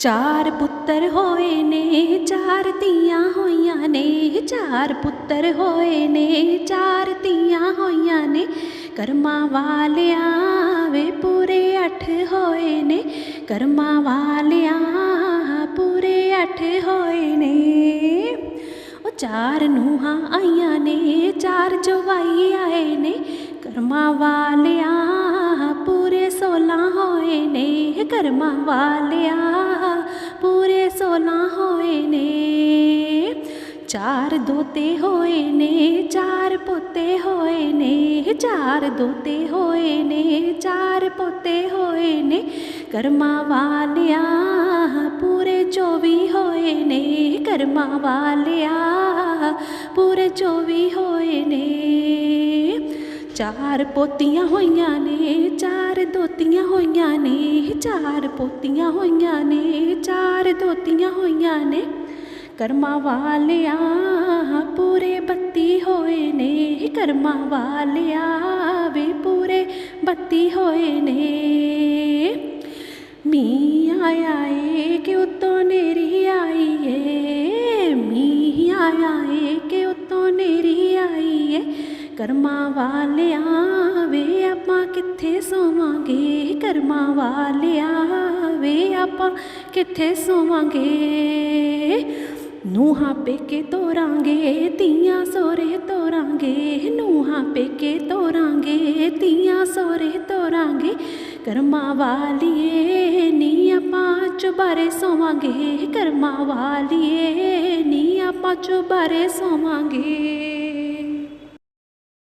ਚਾਰ ਪੁੱਤਰ ਹੋਏ ਨੇ, ਚਾਰ ਧੀਆਂ ਹੋਈਆਂ ਨੇ, ਚਾਰ ਪੁੱਤਰ ਹੋਏ ਨੇ, ਚਾਰ ਧੀਆਂ ਹੋਈਆਂ ਨੇ, ਕਰਮਾਂ ਵਾਲਿਆਂ ਵੇ ਪੂਰੇ ਅੱਠ ਹੋਏ ਨੇ, ਕਰਮਾਂ ਵਾਲਿਆਂ ਪੂਰੇ ਅੱਠ ਹੋਏ ਨੇ। ਉਹ ਚਾਰ ਨੂਹਾਂ ਆਈਆਂ ਨੇ, ਚਾਰ ਜਵਾਈ ਆਏ ਨੇ, ਕਰਮਾਂ ਵਾਲਿਆਂ ਪੂਰੇ 16 ਹੋਏ ਨੇ, ਕਰਮਾਂ ਵਾਲਿਆਂ ਪੂਰੇ 16 ਹੋਏ ਨੇ, ਚਾਰ ਦੋਤੇ ਹੋਏ ਨੇ, ਚਾਰ ਪੋਤੇ ਹੋਏ ਨੇ, ਚਾਰ ਦੋਤੇ ਹੋਏ ਨੇ, ਚਾਰ ਪੋਤੇ ਹੋਏ ਨੇ, ਕਰਮਾ ਵਾਲਿਆ ਪੂਰੇ 24 ਹੋਏ ਨੇ, ਕਰਮਾ ਵਾਲਿਆ ਪੂਰੇ 24 ਹੋਏ ਨੇ। ਚਾਰ ਪੋਤੀਆਂ ਹੋਈਆਂ ਨੇ, ਚਾਰ ਦੋਤੀਆਂ ਹੋਈਆਂ ਨੇ, ਚਾਰ ਪੋਤੀਆਂ ਹੋਈਆਂ ਨੇ, ਚਾਰ ਦੋਤੀਆਂ ਹੋਈਆਂ ਨੇ। ਕਰਮਾਂ ਵਾਲਿਆਂ ਪੂਰੇ ਬੱਤੀ ਹੋਏ ਨੇ, ਕਰਮਾਂ ਵਾਲਿਆਂ ਵੀ ਪੂਰੇ ਬੱਤੀ ਹੋਏ ਨੇ। ਮੀਂਹ ਆਇਆ ਏ ਕਿ ਉਤੋਂ ਨੇਰੀ ਆਈ ਏ, ਮੀਂਹ ਆਇਆ ਏ ਕਿ ਉਤੋਂ ਨੇਰੀ ਆਈ ਏ। ਕਰਮਾਂ ਵਾਲਿਆਂ ਕਿੱਥੇ ਸੋਵਾਂਗੇ ਕਰਮਾਂ ਵਾਲਿਆਂ ਵੇ ਆਪਾਂ ਕਿੱਥੇ ਸੋਵਾਂਗੇ ਨੂਹਾਂ ਪੇਕੇ ਤੋਰਾਂਗੇ ਧੀਆਂ ਸੋਰੇ ਤੋਰਾਂਗੇ ਨੂਹਾਂ ਪੇਕੇ ਤੋਰਾਂਗੇ ਧੀਆਂ ਸੋਰੇ ਤੋਰਾਂਗੇ ਕਰਮਾਂ ਵਾਲੀਏ ਨੀ ਆਪਾਂ ਚੁਬਾਰੇ ਸੋਵਾਂਗੇ ਕਰਮਾਂ ਵਾਲੀਏ ਨੀ ਆਪਾਂ ਚੁਬਾਰੇ ਸੋਵਾਂਗੇ